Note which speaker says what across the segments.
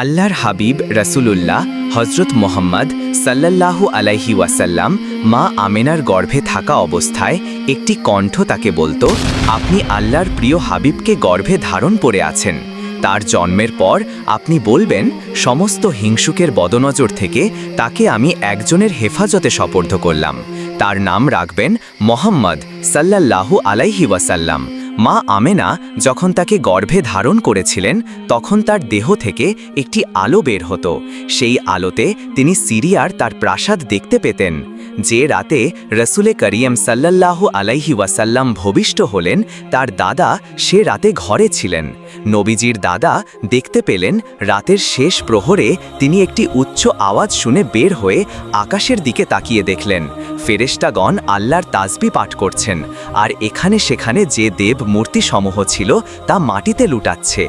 Speaker 1: আল্লাহর হাবিব রসুলুল্লাহ হজরত মোহাম্মদ সাল্লাল্লাহু আলাইহি ওয়াসাল্লাম মা আমেনার গর্ভে থাকা অবস্থায় একটি কণ্ঠ তাকে বলতো, আপনি আল্লাহর প্রিয় হাবিবকে গর্ভে ধারণ করে আছেন। তার জন্মের পর আপনি বলবেন, সমস্ত হিংসুকের বদনজর থেকে তাকে আমি একজনের হেফাজতে সপর্দ করলাম। তার নাম রাখবেন মোহাম্মদ সাল্লাল্লাহু আলাইহি ওয়াসাল্লাম। মা আমেনা যখন তাকে গর্ভে ধারণ করেছিলেন, তখন তার দেহ থেকে একটি আলো বের হতো। সেই আলোতে তিনি সিরিয়ার তার প্রাসাদ দেখতে পেতেন, যে রাতে রসুলে করিয়ম সাল্লাল্লাহু আলাইহি ওয়াসাল্লাম ভবিষ্ঠ হলেন, তার দাদা সে রাতে ঘরে ছিলেন। নবীজির দাদা দেখতে পেলেন, রাতের শেষ প্রহরে তিনি একটি উচ্চ আওয়াজ শুনে বের হয়ে আকাশের দিকে তাকিয়ে দেখলেন। ফেরেশতাগণ আল্লাহর তাজবি পাঠ করছেন। আর এখানে সেখানে যে দেব মূর্তি সমূহ ছিল, তা মাটিতে লুটাচ্ছে।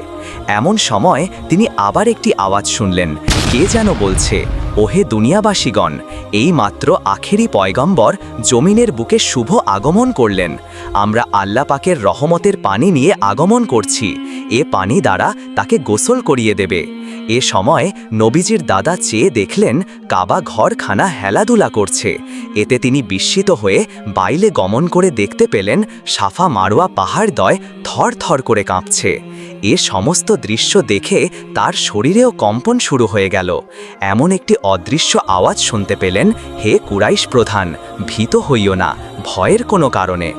Speaker 1: এমন সময় তিনি আবার একটি আওয়াজ শুনলেন। কে যেন বলছে, ওহে দুনিয়াবাসীগণ, এই মাত্র আখেরি পয়গম্বর জমিনের বুকে শুভ আগমন করলেন। আমরা আল্লাহ পাকের রহমতের পানি নিয়ে আগমন করছি। এ পানি দ্বারা তাকে গোসল করিয়ে দেবে। এ সময় নবীজির দাদা চেয়ে দেখলেন, কাবা ঘরখানা হেলাধুলা করছে। এতে তিনি বিস্মিত হয়ে বাইলে গমন করে দেখতে পেলেন সাফা মারোয়া পাহাড়দয় থর থর করে কাঁপছে। এ সমস্ত দৃশ্য দেখে তার শরীরেও কম্পন শুরু হয়ে গেল। এমন একটি অদৃশ্য আওয়াজ শুনতে পেলেন, হে কুরাইশ প্রধান, ভীত হইও না, ভয়ের কোনো কারণে।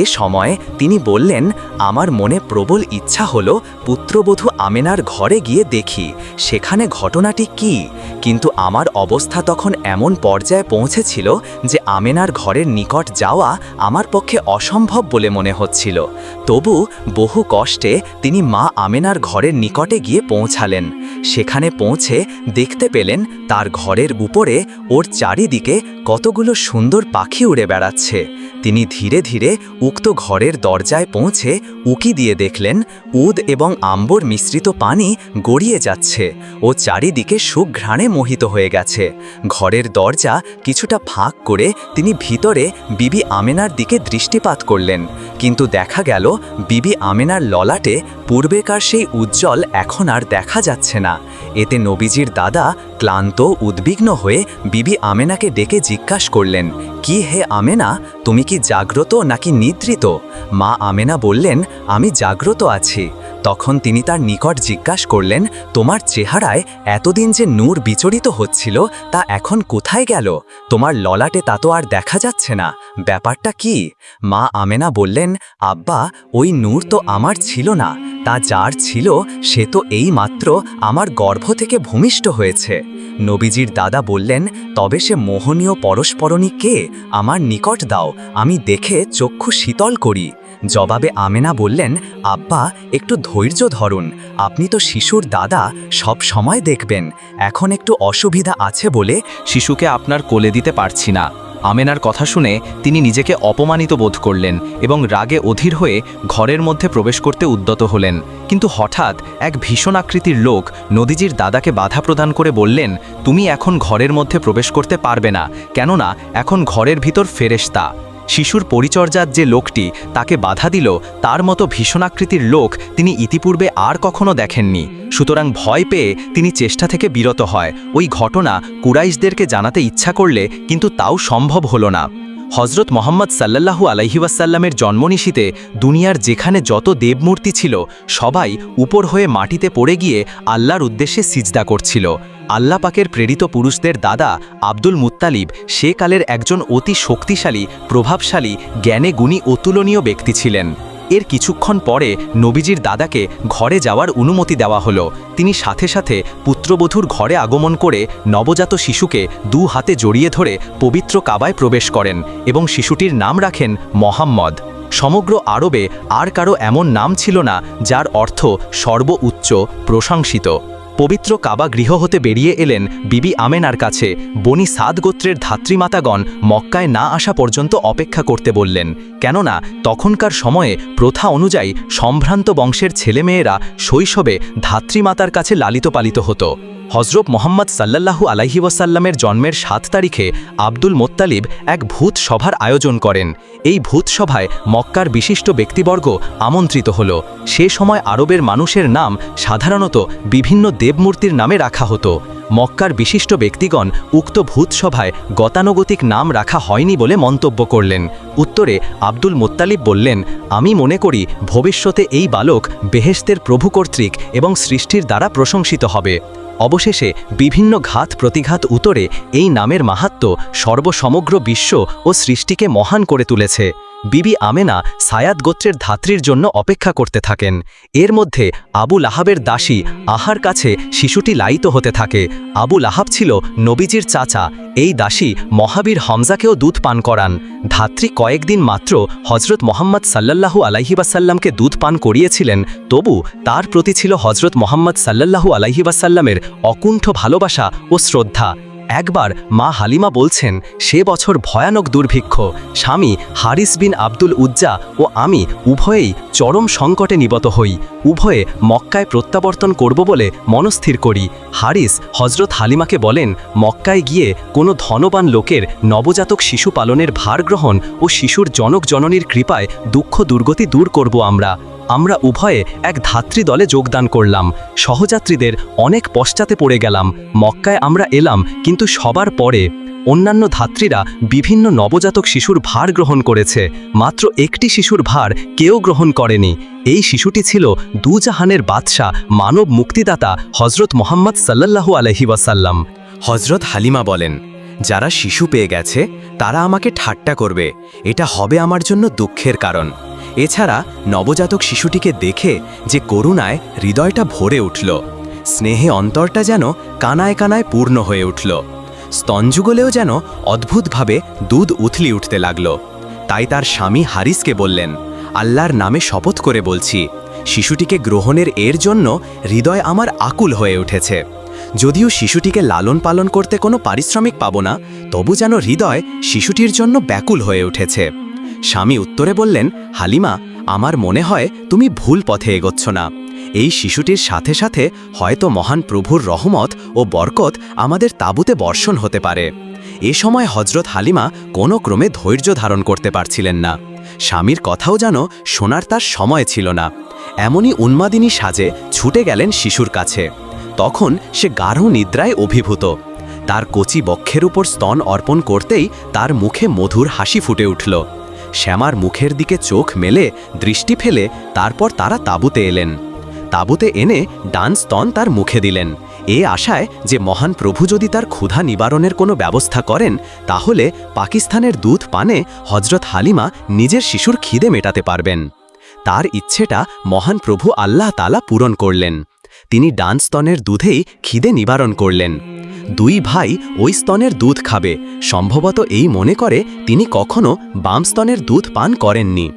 Speaker 1: এ সময় তিনি বললেন, আমার মনে প্রবল ইচ্ছা হলো পুত্রবধূ আমেনার ঘরে গিয়ে দেখি, সেখানে ঘটনাটি কি? কিন্তু আমার অবস্থা তখন এমন পর্যায়ে পৌঁছেছিল যে আমেনার ঘরের নিকট যাওয়া আমার পক্ষে অসম্ভব বলে মনে হচ্ছিল। তবু বহু কষ্টে তিনি মা আমেনার ঘরের নিকটে গিয়ে পৌঁছালেন। সেখানে পৌঁছে দেখতে পেলেন তার ঘরের উপরে ওর চারিদিকে কতগুলো সুন্দর পাখি উড়ে বেড়াচ্ছে। তিনি ধীরে ধীরে উক্ত ঘরের দরজায় পৌঁছে উকি দিয়ে দেখলেন, উদ এবং আম্বর মিশ্রিত পানি গড়িয়ে যাচ্ছে ও চারিদিকে সুঘ্রাণে মোহিত হয়ে গেছে। ঘরের দরজা কিছুটা ফাঁক করে তিনি ভিতরে বিবি আমেনার দিকে দৃষ্টিপাত করলেন, কিন্তু দেখা গেল বিবি আমেনার ললাটে পূর্বেকার সেই উজ্জ্বল এখন আর দেখা যাচ্ছে না। এতে নবীজির দাদা ক্লান্ত, উদ্বিগ্ন হয়ে বিবি আমেনাকে ডেকে জিজ্ঞাস করলেন, কি হে আমেনা? তুমি কি জাগ্রত নাকি নিদ্রিত? মা আমেনা বললেন, আমি জাগ্রত আছি। তখন তিনি তার নিকট জিজ্ঞাসা করলেন, তোমার চেহারায় এতদিন যে নূর বিচরিত হচ্ছিল, তা এখন কোথায় গেল? তোমার ললাটে তা তো আর দেখা যাচ্ছে না। ব্যাপারটা কি? মা আমেনা বললেন, আব্বা, ওই নূর তো আমার ছিল না। তা যার ছিল, সে তো এই মাত্র আমার গর্ভ থেকে ভূমিষ্ঠ হয়েছে। নবীজির দাদা বললেন, তবে সে মোহনীয় পরস্পরণী কে? আমার নিকট দাও, আমি দেখে চক্ষু শীতল করি। জবাবে আমেনা বললেন, আব্বা, একটু ধৈর্য ধরুন। আপনি তো শিশুর দাদা, সব সময় দেখবেন। এখন একটু অসুবিধা আছে বলে
Speaker 2: শিশুকে আপনার কোলে দিতে পারছি না। আমেনার কথা শুনে তিনি নিজেকে অপমানিত বোধ করলেন এবং রাগে অধীর হয়ে ঘরের মধ্যে প্রবেশ করতে উদ্যত হলেন। কিন্তু হঠাৎ এক ভীষণ আকৃতির লোক নদীজির দাদাকে বাধা প্রদান করে বললেন, তুমি এখন ঘরের মধ্যে প্রবেশ করতে পারবে না। কেননা এখন ঘরের ভিতর ফেরেশতা। শিশুর পরিচর্যার যে লোকটি তাকে বাধা দিল, তার মতো ভীষণাকৃতির লোক তিনি ইতিপূর্বে আর কখনো দেখেননি। সুতরাং ভয় পেয়ে তিনি চেষ্টা থেকে বিরত হয়। ওই ঘটনা কুরাইশদেরকে জানাতে ইচ্ছা করলে কিন্তু তাও সম্ভব হলো না। হজরত মোহাম্মদ সাল্লাল্লাহু আলাইহিওয়াসাল্লামের জন্মনিশীতে দুনিয়ার যেখানে যত দেবমূর্তি ছিল, সবাই উপর হয়ে মাটিতে পড়ে গিয়ে আল্লাহর উদ্দেশ্যে সিজদা করছিল। আল্লাহ পাকের প্রেরিত পুরুষদের দাদা আব্দুল মুত্তালিব সে কালের একজন অতি শক্তিশালী, প্রভাবশালী, জ্ঞানে গুণী অতুলনীয় ব্যক্তি ছিলেন। এর কিছুক্ষণ পরে নবীজির দাদাকে ঘরে যাওয়ার অনুমতি দেওয়া হলো। তিনি সাথে সাথে পুত্রবধূর ঘরে আগমন করে নবজাত শিশুকে দু হাতে জড়িয়ে ধরে পবিত্র কাবায় প্রবেশ করেন এবং শিশুটির নাম রাখেন মোহাম্মদ। সমগ্র আরবে আর কারও এমন নাম ছিল না, যার অর্থ সর্বোচ্চ, প্রশংসিত। পবিত্র কাবা গৃহ হতে বেরিয়ে এলেন বিবি আমেনার কাছে। বনি সাদ গোত্রের ধাত্রীমাতাগণ মক্কায় না আসা পর্যন্ত অপেক্ষা করতে বললেন, কেননা তখনকার সময়ে প্রথা অনুযায়ী সম্ভ্রান্ত বংশের ছেলেমেয়েরা শৈশবে ধাত্রীমাতার কাছে লালিত পালিত হতো। হজরত মোহাম্মদ সাল্লাল্লাহু আলাইহি ওয়াসাল্লামের জন্মের সাত তারিখে আব্দুল মোত্তালিব এক ভূত সভার আয়োজন করেন। এই ভূত সভায় মক্কার বিশিষ্ট ব্যক্তিবর্গ আমন্ত্রিত হল। সে সময় আরবের মানুষের নাম সাধারণত বিভিন্ন দেবমূর্তির নামে রাখা হতো। মক্কার বিশিষ্ট ব্যক্তিগণ উক্ত ভূত সভায় গতানুগতিক নাম রাখা হয়নি বলে মন্তব্য করলেন। উত্তরে আব্দুল মোত্তালিব বললেন, আমি মনে করি ভবিষ্যতে এই বালক বেহেস্তের প্রভু কর্তৃক এবং সৃষ্টির দ্বারা প্রশংসিত হবে। অবশেষে বিভিন্ন ঘাত প্রতিঘাত উত্তরে এই নামের মাহাত্ম সর্বসমগ্র বিশ্ব ও সৃষ্টিকে মহান করে তুলেছে। বিবি আমেনা সায়াদ গোত্রের ধাত্রীর জন্য অপেক্ষা করতে থাকেন। এর মধ্যে আবু লাহাবের দাসী আহার কাছে শিশুটি লাইত হতে থাকে। আবু লাহাব ছিল নবীজির চাচা। এই দাসী মহাবীর হমজাকেও দুধ পান করান। ধাত্রী কয়েকদিন মাত্র হজরত মোহাম্মদ সাল্লাল্লাহু আলাইহিবাসাল্লামকে দুধ পান করিয়েছিলেন। তবু তার প্রতি ছিল হজরত মোহাম্মদ সাল্লাল্লাহু আলাইহিবাসাল্লামের অকুণ্ঠ ভালোবাসা ও শ্রদ্ধা। একবার মা হালিমা বলছেন, সে বছর ভয়ানক দুর্ভিক্ষ। স্বামী হারিস বিন আব্দুল উজ্জা ও আমি উভয়েই চরম সংকটে নিবত হই। উভয়ে মক্কায় প্রত্যাবর্তন করব বলে মনস্থির করি। হারিস হজরত হালিমাকে বলেন, মক্কায় গিয়ে কোনো ধনবান লোকের নবজাতক শিশু পালনের ভার গ্রহণ ও শিশুর জনক জননীর কৃপায় দুঃখ দুর্গতি দূর করব আমরা। আমরা উভয়ে এক ধাত্রী দলে যোগদান করলাম। সহযাত্রীদের অনেক পশ্চাতে পড়ে গেলাম। মক্কায় আমরা এলাম, কিন্তু সবার পরে অন্যান্য ধাত্রীরা বিভিন্ন নবজাতক শিশুর ভার গ্রহণ করেছে। মাত্র একটি শিশুর ভার কেউ গ্রহণ করেনি। এই শিশুটি ছিল দুজাহানের বাদশাহ, মানব মুক্তিদাতা হজরত মোহাম্মদ সাল্লাল্লাহু আলহি ওয়াসাল্লাম।
Speaker 1: হজরত হালিমা বলেন, যারা শিশু পেয়ে গেছে, তারা আমাকে ঠাট্টা করবে। এটা হবে আমার জন্য দুঃখের কারণ। এছাড়া নবজাতক শিশুটিকে দেখে যে করুণায় হৃদয়টা ভরে উঠল, স্নেহে অন্তরটা যেন কানায় কানায় পূর্ণ হয়ে উঠল, স্তনযুগলেও যেন অদ্ভুতভাবে দুধ উথলি উঠতে লাগল। তাই তার স্বামী হারিসকে বললেন, আল্লাহর নামে শপথ করে বলছি, শিশুটিকে গ্রহণের এর জন্য হৃদয় আমার আকুল হয়ে উঠেছে। যদিও শিশুটিকে লালন পালন করতে কোনো পারিশ্রমিক পাব না, তবু যেন হৃদয় শিশুটির জন্য ব্যাকুল হয়ে উঠেছে। স্বামী উত্তরে বললেন, হালিমা, আমার মনে হয় তুমি ভুল পথে এগোচ্ছ না। এই শিশুটির সাথে সাথে হয়তো মহান প্রভুর রহমত ও বরকত আমাদের তাঁবুতে বর্ষণ হতে পারে। এ সময় হজরত হালিমা কোনো ক্রমে ধৈর্য ধারণ করতে পারছিলেন না। স্বামীর কথাও যেন শোনার তার সময় ছিল না। এমনই উন্মাদিনী সাজে ছুটে গেলেন শিশুর কাছে। তখন সে গাঢ় নিদ্রায় অভিভূত। তার কচি বক্ষের উপর স্তন অর্পণ করতেই তার মুখে মধুর হাসি ফুটে উঠল। শ্যামার মুখের দিকে চোখ মেলে দৃষ্টি ফেলে তারপর তারা তাঁবুতে এলেন। তাঁবুতে এনে ডান স্তন তার মুখে দিলেন। এ আশায় যে মহান প্রভু যদি তার ক্ষুধা নিবারণের কোনো ব্যবস্থা করেন, তাহলে পাকিস্তানের দুধ পানে হজরত হালিমা নিজের শিশুর খিদে মেটাতে পারবেন। তার ইচ্ছেটা মহান প্রভু আল্লাহ তালা পূরণ করলেন। তিনি ডান স্তনের দুধেই খিদে নিবারণ করলেন। দুই ভাই ওই স্তনের দুধ খাবে। সম্ভবত এই মনে করে তিনি কখনো বাম স্তনের দুধ পান করেননি।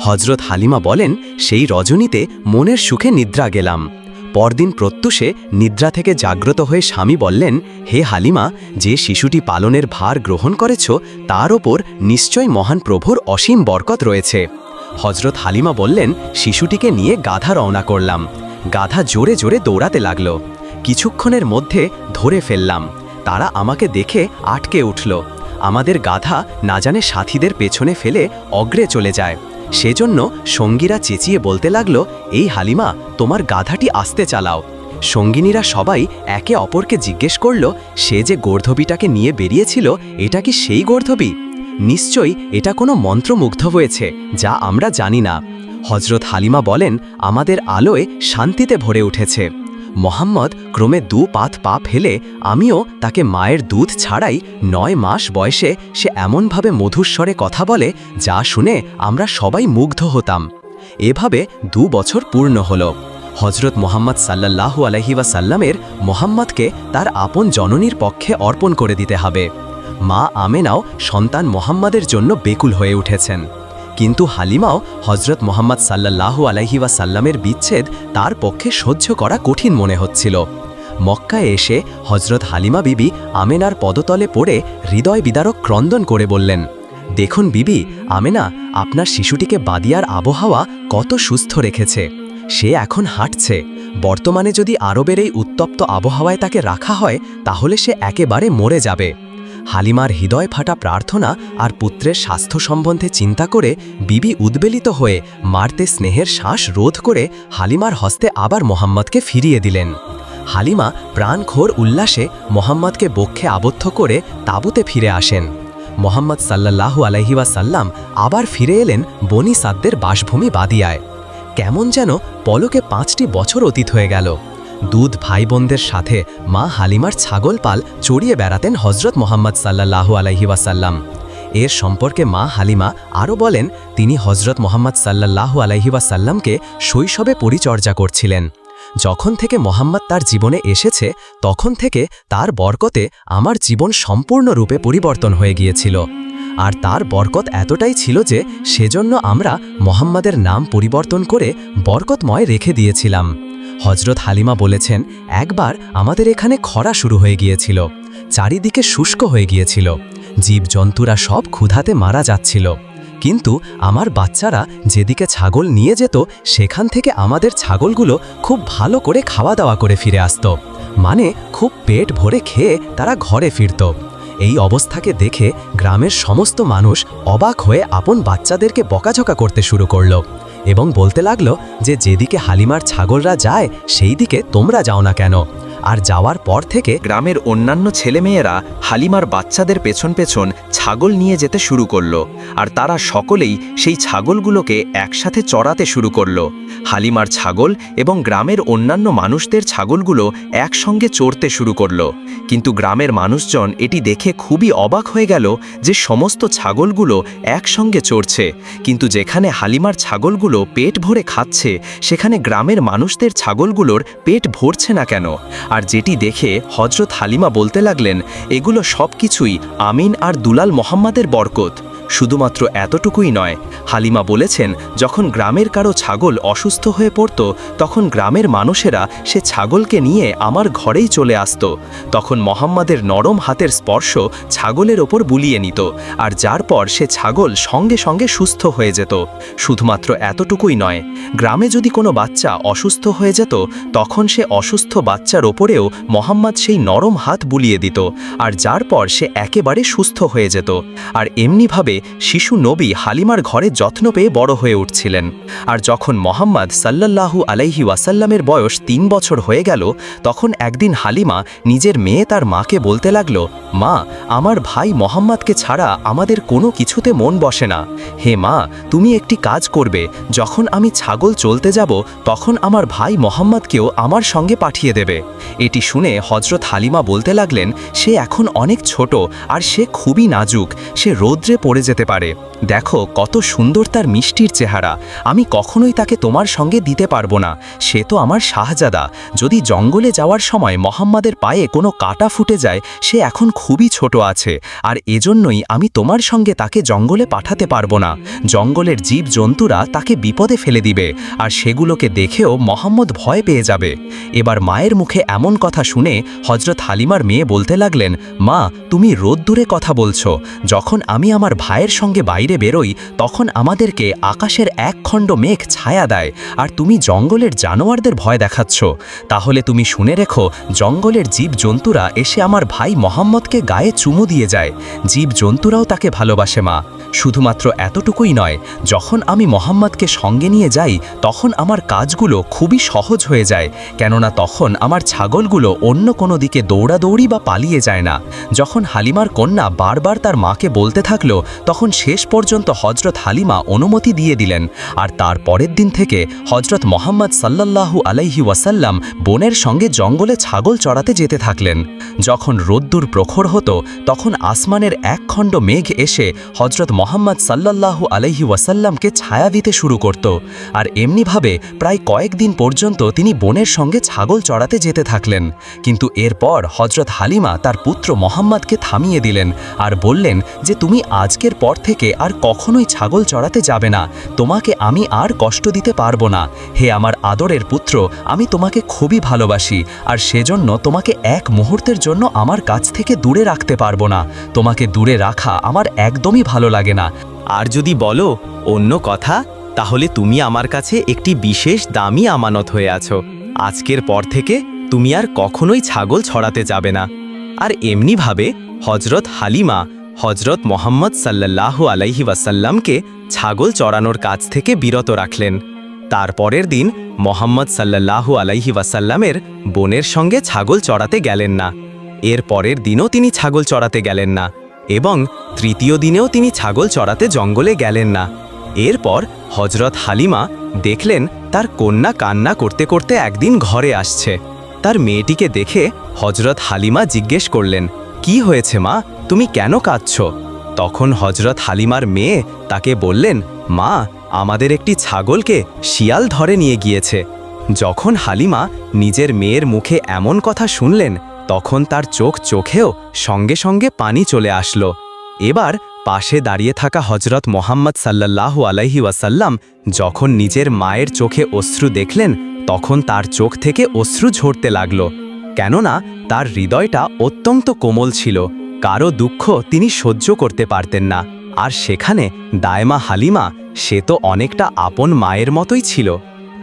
Speaker 1: হজরত হালিমা বলেন, সেই রজনীতে মনের সুখে নিদ্রা গেলাম। পরদিন প্রত্যুষে নিদ্রা থেকে জাগ্রত হয়ে স্বামী বললেন, হে হালিমা, যে শিশুটি পালনের ভার গ্রহণ করেছ, তার ওপর নিশ্চয় মহান প্রভুর অসীম বরকত রয়েছে। হজরত হালিমা বললেন, শিশুটিকে নিয়ে গাধা রওনা করলাম। গাধা জোরে জোরে দৌড়াতে লাগল। কিছুক্ষণের মধ্যে ধরে ফেললাম। তারা আমাকে দেখে আটকে উঠল। আমাদের গাধা না জানে সাথীদের পেছনে ফেলে অগ্রে চলে যায়। সেজন্য সঙ্গীরা চেঁচিয়ে বলতে লাগল, এই হালিমা, তোমার গাধাটি আসতে চালাও। সঙ্গিনীরা সবাই একে অপরকে জিজ্ঞেস করল, সে যে গর্ধবিটাকে নিয়ে বেরিয়েছিল, এটা কি সেই গর্ধবি? নিশ্চয়ই, এটা কোনো মন্ত্রমুগ্ধ হয়েছে, যা আমরা জানি না। হজরত হালিমা বলেন, আমাদের আলোয় শান্তিতে ভরে উঠেছে। মোহাম্মদ ক্রমে দু পাত পা ফেলে আমিও তাকে মায়ের দুধ ছাড়াই নয় মাস বয়সে সে এমনভাবে মধুস্বরে কথা বলে যা শুনে আমরা সবাই মুগ্ধ হতাম। এভাবে দু বছর পূর্ণ হল। হজরত মোহাম্মদ সাল্লাল্লাহু আলহি ওয়াসাল্লামের মোহাম্মদকে তার আপন জননীর পক্ষে অর্পণ করে দিতে হবে। মা আমেনাও সন্তান মোহাম্মদের জন্য বেকুল হয়ে উঠেছেন। কিন্তু হালিমাও হজরত মোহাম্মদ সাল্লাল্লাহু আলাইহি ওয়াসাল্লামের বিচ্ছেদ তার পক্ষে সহ্য করা কঠিন মনে হচ্ছিল। মক্কায় এসে হজরত হালিমা বিবি আমেনার পদতলে পড়ে হৃদয় বিদারক ক্রন্দন করে বললেন, দেখুন বিবি, আমেনা, আপনার শিশুটিকে বাদিয়ার আবহাওয়া কত সুস্থ রেখেছে। সে এখন হাঁটছে।
Speaker 2: বর্তমানে যদি আরবের এই উত্তপ্ত আবহাওয়ায় তাকে রাখা হয়, তাহলে সে একেবারে মরে যাবে। হালিমার হৃদয় ফাটা প্রার্থনা আর পুত্রের স্বাস্থ্য সম্বন্ধে চিন্তা করে বিবি উদ্বেলিত হয়ে মারতে স্নেহের শ্বাস রোধ করে হালিমার হস্তে আবার মোহাম্মদকে ফিরিয়ে দিলেন। হালিমা প্রাণখোর উল্লাসে মোহাম্মদকে বক্ষে আবদ্ধ করে তাঁবুতে ফিরে আসেন। মোহাম্মদ সাল্লাল্লাহু আলহি আবার ফিরে এলেন বনি সাদ্দের বাসভূমি বাদিয়ায়। কেমন যেন পলকে পাঁচটি বছর অতীত হয়ে গেল। দুধ ভাই বোনদের সাথে মা হালিমার ছাগল পাল চড়িয়ে বেড়াতেন হজরত মোহাম্মদ সাল্লাল্লাহু আলহি ওয়াসাল্লাম। এর সম্পর্কে মা হালিমা আরও বলেন, তিনি হজরত মোহাম্মদ সাল্লাল্লাহু আলহি ওয়াসাল্লামকে শৈশবে পরিচর্যা করছিলেন। যখন থেকে মোহাম্মদ তার জীবনে এসেছে, তখন থেকে তার বরকতে আমার জীবন সম্পূর্ণরূপে পরিবর্তন হয়ে গিয়েছিল। আর তার বরকত এতটাই ছিল যে সেজন্য আমরা মোহাম্মদের নাম পরিবর্তন করে বরকতময় রেখে দিয়েছিলাম। হজরত হালিমা বলেছেন, একবার আমাদের এখানে খরা শুরু হয়ে গিয়েছিল, চারিদিকে শুষ্ক হয়ে গিয়েছিল, জীবজন্তুরা সব ক্ষুধাতে মারা যাচ্ছিল। কিন্তু আমার বাচ্চারা যেদিকে ছাগল নিয়ে যেত, সেখান থেকে আমাদের ছাগলগুলো খুব ভালো করে খাওয়া দাওয়া করে ফিরে আসত। মানে খুব পেট ভরে খেয়ে তারা ঘরে ফিরত। এই অবস্থাকে দেখে গ্রামের সমস্ত মানুষ অবাক হয়ে আপন বাচ্চাদেরকে বকাঝকা করতে শুরু করল। এবং বলতে লাগল যে যেদিকে হালিমার ছাগলরা যায় সেই দিকে তোমরা যাও না কেন। আর যাওয়ার পর থেকে
Speaker 1: গ্রামের অন্যান্য ছেলেমেয়েরা হালিমার বাচ্চাদের পেছন পেছন ছাগল নিয়ে যেতে শুরু করল। আর তারা সকলেই সেই ছাগলগুলোকে একসাথে চড়াতে শুরু করল। হালিমার ছাগল এবং গ্রামের অন্যান্য মানুষদের ছাগলগুলো একসঙ্গে চড়তে শুরু করল। কিন্তু গ্রামের মানুষজন এটি দেখে খুবই অবাক হয়ে গেল যে সমস্ত ছাগলগুলো একসঙ্গে চড়ছে। কিন্তু যেখানে হালিমার ছাগলগুলো পেট ভরে খাচ্ছে, সেখানে গ্রামের মানুষদের ছাগলগুলোর পেট ভরছে না কেন? আর যেটি দেখে হজরত হালিমা বলতে লাগলেন, এগুলো সব কিছুই আমিন আর দুলাল মোহাম্মদের বরকত। শুধুমাত্র এতটুকুই নয়, হালিমা বলেছেন, যখন গ্রামের কারও ছাগল অসুস্থ হয়ে পড়ত, তখন গ্রামের মানুষেরা সে ছাগলকে নিয়ে আমার ঘরেই চলে আসত। তখন মোহাম্মদের নরম হাতের স্পর্শ ছাগলের ওপর বুলিয়ে নিত, আর যার পর সে ছাগল সঙ্গে সঙ্গে সুস্থ হয়ে যেত। শুধুমাত্র এতটুকুই নয়, গ্রামে যদি কোনো বাচ্চা অসুস্থ হয়ে যেত, তখন সে অসুস্থ বাচ্চার ওপরেও মোহাম্মদ সেই নরম হাত বুলিয়ে দিত, আর যার পর সে একেবারে সুস্থ হয়ে যেত। আর এমনিভাবে শিশু নবী হালিমার ঘরে যত্ন পেয়ে বড় হয়ে উঠছিলেন। আর যখন মোহাম্মদ সাল্লাল্লাহু আলাইহি ওয়াসাল্লামের বয়স তিন বছর হয়ে গেল, তখন একদিন হালিমা নিজের মেয়ে তার মাকে বলতে লাগল, মা, আমার ভাই মোহাম্মদকে ছাড়া আমাদের কোনো কিছুতে মন বসে না। হে মা, তুমি একটি কাজ করবে। যখন আমি ছাগল চলতে যাব, তখন আমার ভাই মোহাম্মদকেও আমার সঙ্গে পাঠিয়ে দেবে। এটি শুনে হজরত হালিমা বলতে লাগলেন, সে এখন অনেক ছোট, আর সে খুবই নাজুক। সে রৌদ্রে পড়ে যেতে পারে। দেখো, কত সুন্দর তার মিষ্টির চেহারা। আমি কখনোই তাকে তোমার সঙ্গে দিতে পারব না। সে তো আমার শাহজাদা। যদি জঙ্গলে যাওয়ার সময় মোহাম্মদের পায়ে কোনো কাটা ফুটে যায়, সে এখন খুবই ছোট আছে। আর এজন্যই আমি তোমার সঙ্গে তাকে জঙ্গলে পাঠাতে পারব না। জঙ্গলের জীব জন্তুরা তাকে বিপদে ফেলে দিবে, আর সেগুলোকে দেখেও মোহাম্মদ ভয় পেয়ে যাবে। এবার মায়ের মুখে এমন কথা শুনে হজরত হালিমার মেয়ে বলতে লাগলেন, মা, তুমি রোদ্দুরে কথা বলছো। যখন আমি আমার ভাইয়ের সঙ্গে বাইরে বেরোই, তখন আমাদেরকে আকাশের এক খণ্ড মেঘ ছায়া দেয়, আর তুমি জঙ্গলের জানোয়ারদের ভয় দেখাচ্ছ। তাহলে তুমি শুনে রেখো, জঙ্গলের জীব জন্তুরা এসে আমার ভাই মোহাম্মদকে গায়ে চুমু দিয়ে যায়। জীব জন্তুরাও তাকে ভালোবাসে, মা। শুধুমাত্র এতটুকুই নয়, যখন আমি মোহাম্মদকে সঙ্গে নিয়ে যাই, তখন আমার কাজগুলো খুবই সহজ হয়ে যায়, কেননা তখন আমার ছাগলগুলো অন্য কোনো দিকে দৌড়াদৌড়ি বা পালিয়ে যায় না। যখন হালিমার কন্যা বারবার তার মাকে বলতে থাকল তখন শেষ পর্যন্ত হজরত হালিমা অনুমতি দিয়ে দিলেন, আর তার পরের দিন থেকে হজরত মোহাম্মদ সাল্লাল্লাহু আলাইহি ওয়াসাল্লাম বোনের সঙ্গে জঙ্গলে ছাগল চড়াতে যেতে থাকলেন। যখন রোদ্দুর প্রখর হতো, তখন আসমানের এক খণ্ড মেঘ এসে হজরত মোহাম্মদ সাল্লাল্লাহু আলাইহি ওয়াসাল্লামকে ছায়া দিতে শুরু করত, আর এমনিভাবে প্রায় কয়েকদিন পর্যন্ত তিনি বোনের সঙ্গে ছাগল চড়াতে যেতে থাকলেন। কিন্তু এরপর হজরত হালিমা তার পুত্র মোহাম্মদকে থামিয়ে দিলেন, আর বললেন যে, তুমি আজকের পর থেকে আর কখনোই ছাগল চড়াতে যাবে না। তোমাকে আমি আর কষ্ট দিতে পারব না। হে আমার আদরের পুত্র, আমি তোমাকে খুবই ভালোবাসি, আর সেজন্য তোমাকে এক মুহূর্তের জন্য আমার কাছ থেকে দূরে রাখতে পারব না। তোমাকে দূরে রাখা আমার একদমই ভালো লাগে না।
Speaker 3: আর যদি বলো, অন্য কথা, তাহলে তুমি আমার কাছে একটি বিশেষ দামি আমানত হয়ে আছো।
Speaker 1: আজকের পর থেকে তুমি আর কখনোই ছাগল ছড়াতে যাবে না। আর এমনিভাবে হজরত হালিমা হজরত মোহাম্মদ সাল্লাল্লাহু আলাইহি ওয়াসাল্লামকে ছাগল চড়ানোর কাজ থেকে বিরত রাখলেন। তারপরের দিন মোহাম্মদ সাল্লাল্লাহু আলাইহি ওয়াসাল্লামের বোনের সঙ্গে ছাগল চড়াতে গেলেন না। এর পরের দিনও তিনি ছাগল চড়াতে গেলেন না এবং তৃতীয় দিনেও তিনি ছাগল চড়াতে জঙ্গলে গেলেন না। এরপর হজরত হালিমা দেখলেন তার কন্যা কান্না করতে করতে একদিন ঘরে আসছে। তার মেয়েটিকে দেখে হজরত হালিমা জিজ্ঞেস করলেন, কি হয়েছে মা? তুমি কেন কাঁদছ? তখন হজরত হালিমার মেয়ে তাকে বললেন, মা, আমাদের একটি ছাগলকে শিয়াল ধরে নিয়ে গিয়েছে। যখন হালিমা নিজের মেয়ের মুখে এমন কথা শুনলেন, তখন তার চোখ চোখেও সঙ্গে সঙ্গে পানি চলে আসলো। এবার পাশে দাঁড়িয়ে থাকা হজরত মোহাম্মদ সাল্লাল্লাহু আলাইহি ওয়াসাল্লাম যখন নিজের মায়ের চোখে অশ্রু দেখলেন, তখন তার চোখ থেকে অশ্রু ঝরতে লাগল। কেননা তার হৃদয়টা অত্যন্ত কোমল ছিল। কারও দুঃখ তিনি সহ্য করতে পারতেন না। আর সেখানে দায়মা হালিমা, সে তো অনেকটা আপন মায়ের মতোই ছিল।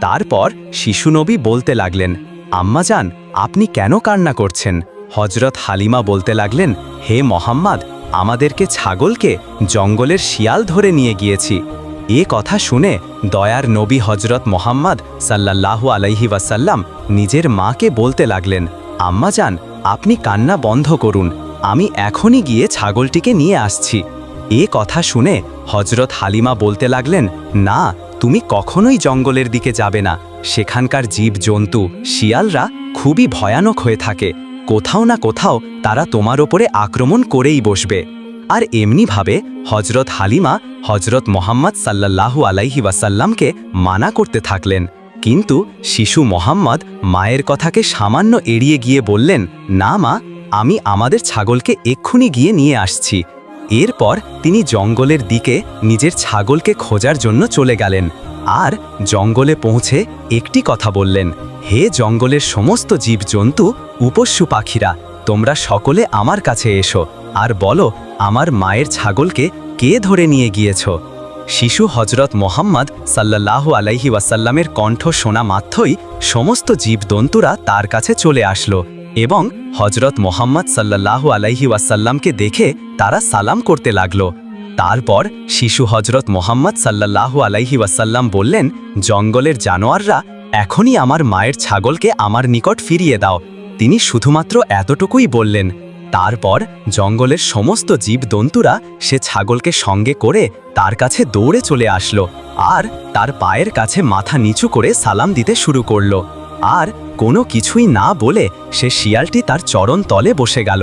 Speaker 1: তারপর শিশুনবী বলতে লাগলেন আম্মাজান আপনি কেন কান্না করছেন? হজরত হালিমা বলতে লাগলেন, হে মোহাম্মদ, আমাদেরকে ছাগলকে জঙ্গলের শিয়াল ধরে নিয়ে গিয়েছি। এ কথা শুনে দয়ার নবী হজরত মোহাম্মদ সাল্লাল্লাহু আলাইহি ওয়াসাল্লাম নিজের মাকে বলতে লাগলেন আম্মাজান আপনি কান্না বন্ধ করুন। আমি এখনই গিয়ে ছাগলটিকে নিয়ে আসছি। এ কথা শুনে হজরত হালিমা বলতে লাগলেন, না, তুমি কখনোই জঙ্গলের দিকে যাবে না। সেখানকার জীবজন্তু, শিয়ালরা খুবই ভয়ানক হয়ে থাকে। কোথাও না কোথাও তারা তোমার ওপরে আক্রমণ করেই বসবে। আর এমনিভাবে হজরত হালিমা হজরত মোহাম্মদ সাল্লাল্লাহু আলাইহি ওয়াসাল্লামকে মানা করতে থাকলেন। কিন্তু শিশু মোহাম্মদ মায়ের কথাকে সামান্য এড়িয়ে গিয়ে বললেন, না মা আমি আমাদের ছাগলকে এক্ষুনি গিয়ে নিয়ে আসছি। এরপর তিনি জঙ্গলের দিকে নিজের ছাগলকে খোঁজার জন্য চলে গেলেন আর জঙ্গলে পৌঁছে একটি কথা বললেন, হে জঙ্গলের সমস্ত জীবজন্তু উপস্যু পাখিরা, তোমরা সকলে আমার কাছে এসো আর বলো, আমার মায়ের ছাগলকে কে ধরে নিয়ে গিয়েছ? শিশু হজরত মোহাম্মদ সাল্লাল্লাহু আলাইহি ওয়াসাল্লামের কণ্ঠ শোনা মাত্রই সমস্ত জীবজন্তুরা তার কাছে চলে আসলো। এবং হজরত মোহাম্মদ সাল্লাল্লাহু আলাইহি ওয়াসাল্লামকে দেখে তারা সালাম করতে লাগল। তারপর শিশু হজরত মোহাম্মদ সাল্লাল্লাহু আলাইহি ওয়াসাল্লাম বললেন, জঙ্গলের জানোয়াররা, এখনই আমার মায়ের ছাগলকে আমার নিকট ফিরিয়ে দাও। তিনি শুধুমাত্র এতটুকুই বললেন। তারপর জঙ্গলের সমস্ত জীবজন্তুরা সে ছাগলকে সঙ্গে করে তার কাছে দৌড়ে চলে আসলো আর তার পায়ের কাছে মাথা নিচু করে সালাম দিতে শুরু করল। আর কোনো কিছুই না বলে সে শিয়ালটি তার চরণ তলে বসে গেল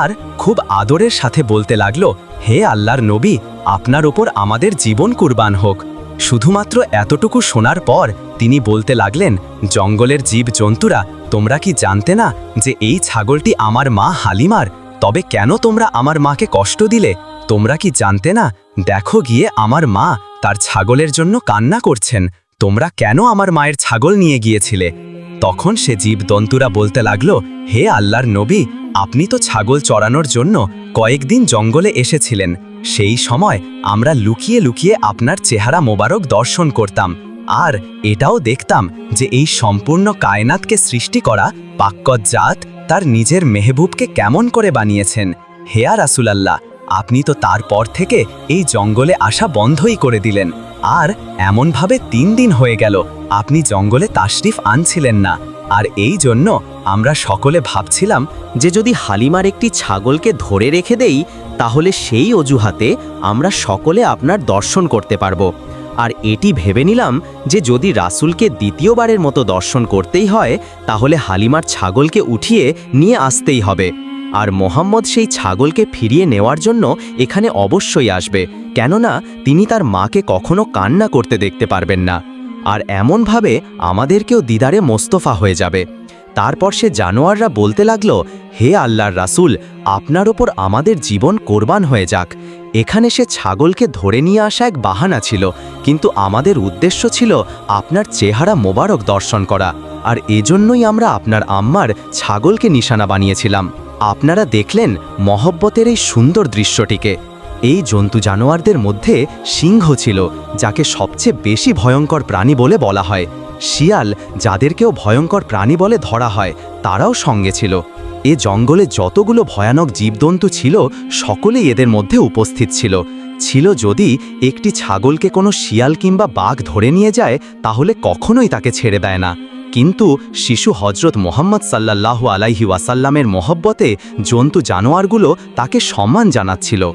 Speaker 1: আর খুব আদরের সাথে বলতে লাগল, হে আল্লাহর নবী, আপনার ওপর আমাদের জীবন কুরবান হোক। শুধুমাত্র এতটুকু শোনার পর তিনি বলতে লাগলেন, জঙ্গলের জীবজন্তুরা, তোমরা কি জানতে না যে এই ছাগলটি আমার মা হালিমার? তবে কেন তোমরা আমার মাকে কষ্ট দিলে? তোমরা কি জানতে না? দেখো গিয়ে আমার মা তার ছাগলের জন্য কান্না করছেন। তোমরা কেন আমার মায়ের ছাগল নিয়ে গিয়েছিলে? তখন সে জীবদন্তুরা বলতে লাগল, হে আল্লাহর নবী, আপনি তো ছাগল চড়ানোর জন্য কয়েকদিন জঙ্গলে এসেছিলেন। সেই সময় আমরা লুকিয়ে লুকিয়ে আপনার চেহারা মোবারক দর্শন করতাম। আর এটাও দেখতাম যে এই সম্পূর্ণ কায়নাতকে সৃষ্টি করা পাক্কত জাত তার নিজের মেহবুবকে কেমন করে বানিয়েছেন। হেয়া রাসুলাল্লাহ, আপনি তো তারপর থেকে এই জঙ্গলে আসা বন্ধই করে দিলেন। আর এমনভাবে তিন দিন হয়ে গেল, আপনি জঙ্গলে তাশরিফ আনছিলেন না। আর এই জন্য আমরা সকলে ভাবছিলাম
Speaker 3: যে যদি হালিমার একটি ছাগলকে ধরে রেখে দেই, তাহলে সেই অজুহাতে আমরা সকলে আপনার দর্শন করতে পারব। আর এটি ভেবে নিলাম যে যদি রাসূলকে দ্বিতীয়বারের মতো দর্শন করতেই হয়, তাহলে হালিমার ছাগলকে উঠিয়ে নিয়ে আসতেই হবে। আর মোহাম্মদ সেই ছাগলকে ফিরিয়ে নেওয়ার জন্য এখানে অবশ্যই আসবে। কেননা তিনি তার মাকে কখনো কান্না করতে দেখতে পারবেন না। আর এমনভাবে আমাদেরকেও দিদারে মোস্তফা হয়ে যাবে। তারপর সে জানোয়াররা বলতে লাগল, হে আল্লাহর রাসূল, আপনার ওপর আমাদের জীবন কোরবান হয়ে যাক। এখানে সে ছাগলকে ধরে নিয়ে আসা এক বাহানা ছিল, কিন্তু আমাদের উদ্দেশ্য ছিল আপনার চেহারা মোবারক দর্শন করা। আর এজন্যই আমরা আপনার আম্মার ছাগলকে নিশানা বানিয়েছিলাম। আপনারা দেখলেন মহব্বতের এই সুন্দর দৃশ্যটিকে। এই জন্তু জানোয়ারদের মধ্যে সিংহ ছিল, যাকে সবচেয়ে বেশি ভয়ঙ্কর প্রাণী বলে বলা হয়। শিয়াল, যাদেরকেও ভয়ঙ্কর প্রাণী বলে ধরা হয়, তারাও সঙ্গে ছিল। এ জঙ্গলে যতগুলো ভয়ানক জীবজন্তু ছিল, সকলেই এদের মধ্যে উপস্থিত ছিল। ছিল যদি একটি ছাগলকে কোনো শিয়াল কিংবা বাঘ ধরে নিয়ে যায়, তাহলে কখনোই তাকে ছেড়ে দেয় না। কিন্তু শিশু হজরত মোহাম্মদ সাল্লাল্লাহু আলাইহি ওয়াসাল্লামের মহব্বতে জন্তু জানোয়ারগুলো তাকে সম্মান জানাচ্ছিল।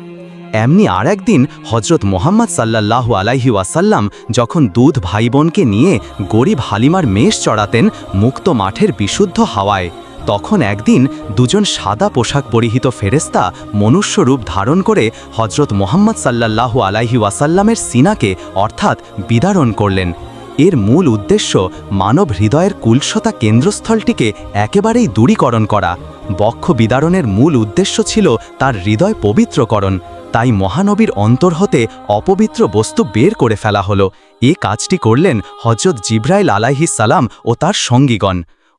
Speaker 3: এমনি আর একদিন হজরত মোহাম্মদ সাল্লাল্লাহু আলাইহি ওয়াসাল্লাম যখন দুধ ভাই বোনকে নিয়ে গরিব হালিমার মেষ চড়াতেন মুক্ত মাঠের বিশুদ্ধ হাওয়ায়, তখন একদিন দুজন সাদা পোশাক পরিহিত ফেরেস্তা মনুষ্যরূপ ধারণ করে হজরত মোহাম্মদ সাল্লাল্লাহু আলাইহি ওয়াসাল্লামের সিনাকে অর্থাৎ বিদারণ করলেন। এর মূল উদ্দেশ্য মানব হৃদয়ের কুলসতা কেন্দ্রস্থলটিকে একেবারেই দূরীকরণ করা। বক্ষ বিদারণের মূল উদ্দেশ্য ছিল তার হৃদয় পবিত্রকরণ। তাই মহানবীর অন্তর হতে অপবিত্র বস্তু বের করে ফেলা হলো। এ কাজটি করলেন হজরত জিব্রাইল সালাম ও তার সঙ্গীগণ।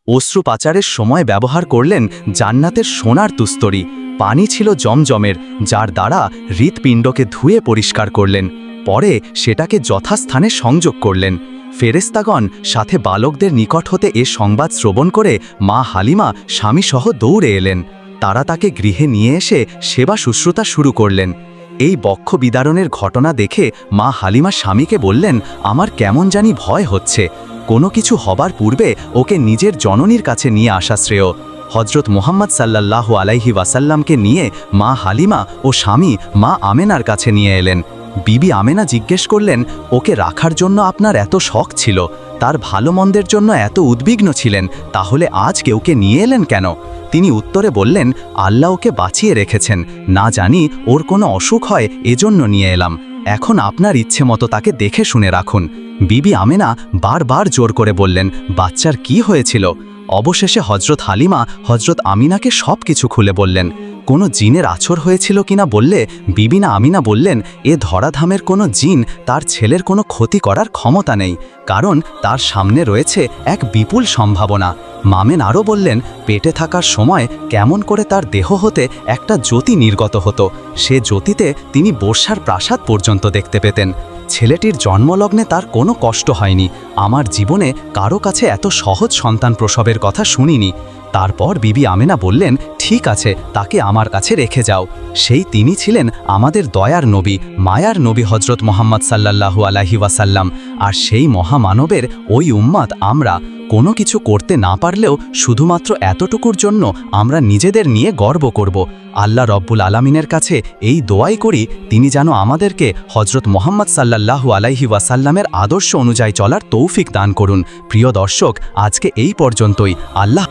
Speaker 3: অশ্রু পাচারের সময় ব্যবহার করলেন জান্নাতের সোনার তুস্তরি। পানি ছিল জমজমের, যার দ্বারা হৃৎপিণ্ডকে ধুয়ে পরিষ্কার করলেন। পরে সেটাকে যথাস্থানে সংযোগ করলেন। ফেরেস্তাগণ সাথে বালকদের নিকট হতে এ সংবাদ শ্রবণ করে মা হালিমা স্বামীসহ দৌড়ে এলেন। তারা তাকে গৃহে নিয়ে এসে সেবা শুশ্রূতা শুরু করলেন। এই বক্ষ বিদারণের ঘটনা দেখে মা হালিমা স্বামীকে বললেন, আমার কেমন জানি ভয় হচ্ছে। কোনো কিছু হবার পূর্বে ওকে নিজের জননীর কাছে নিয়ে আসা শ্রেয়। হজরত মোহাম্মদ সাল্লাহ আলাইহি ওয়াসাল্লামকে নিয়ে মা হালিমা ও স্বামী মা আমেনার কাছে নিয়ে এলেন। বিবি আমেনা জিজ্ঞেস করলেন, ওকে রাখার জন্য আপনার এত শখ ছিল, তার ভালো মন্দের জন্য এত উদ্বিগ্ন ছিলেন, তাহলে আজ কেউকে নিয়ে এলেন কেন? তিনি উত্তরে বললেন, আল্লাহ ওকে বাঁচিয়ে রেখেছেন, না জানি ওর কোনো অসুখ হয়, এজন্য নিয়ে এলাম। এখন আপনার ইচ্ছে মতো তাকে দেখে শুনে রাখুন। বিবি আমেনা বারবার জোর করে বললেন, বাচ্চার কি হয়েছিল? অবশেষে হজরত হালিমা হজরত আমিনাকে সব কিছু খুলে বললেন কোনো জিনের আছর হয়েছিল কিনা বললে, বিবিনা আমিনা বললেন, এ ধরাধামের কোনো জিন তার ছেলের কোনো ক্ষতি করার ক্ষমতা নেই, কারণ তার সামনে রয়েছে এক বিপুল সম্ভাবনা। মামেন আরও বললেন, পেটে থাকার সময় কেমন করে তার দেহ হতে একটা জ্যোতি নির্গত হতো, সে জ্যোতিতে তিনি বর্ষার প্রাসাদ পর্যন্ত দেখতে পেতেন। ছেলেটির জন্মলগ্নে তার কোনো কষ্ট হয়নি। আমার জীবনে কারও কাছে এত সহজ সন্তান প্রসবের কথা শুনিনি। তারপর বিবি আমেনা বললেন, ঠিক আছে, তাকে আমার কাছে রেখে যাও। সেই তিনি ছিলেন আমাদের দয়ার নবী, মায়ার নবী হজরত মোহাম্মদ সাল্লাহু আলাহি ওয়াসাল্লাম। আর সেই মহামানবের ওই উম্মাদ আমরা। কোনো কিছু করতে না পারলেও শুধুমাত্র এতটুকুর জন্য আমরা নিজেদের নিয়ে গর্ব করব। আল্লাহ রব্বুল আলামিনের কাছে এই দোয়াই করি, তিনি যেন আমাদেরকে হজরত মোহাম্মদ সাল্লাল্লাহু আলাইহি ওয়াসাল্লামের আদর্শ অনুযায়ী চলার তৌফিক দান করুন। প্রিয় দর্শক, আজকে এই পর্যন্তই। আল্লাহ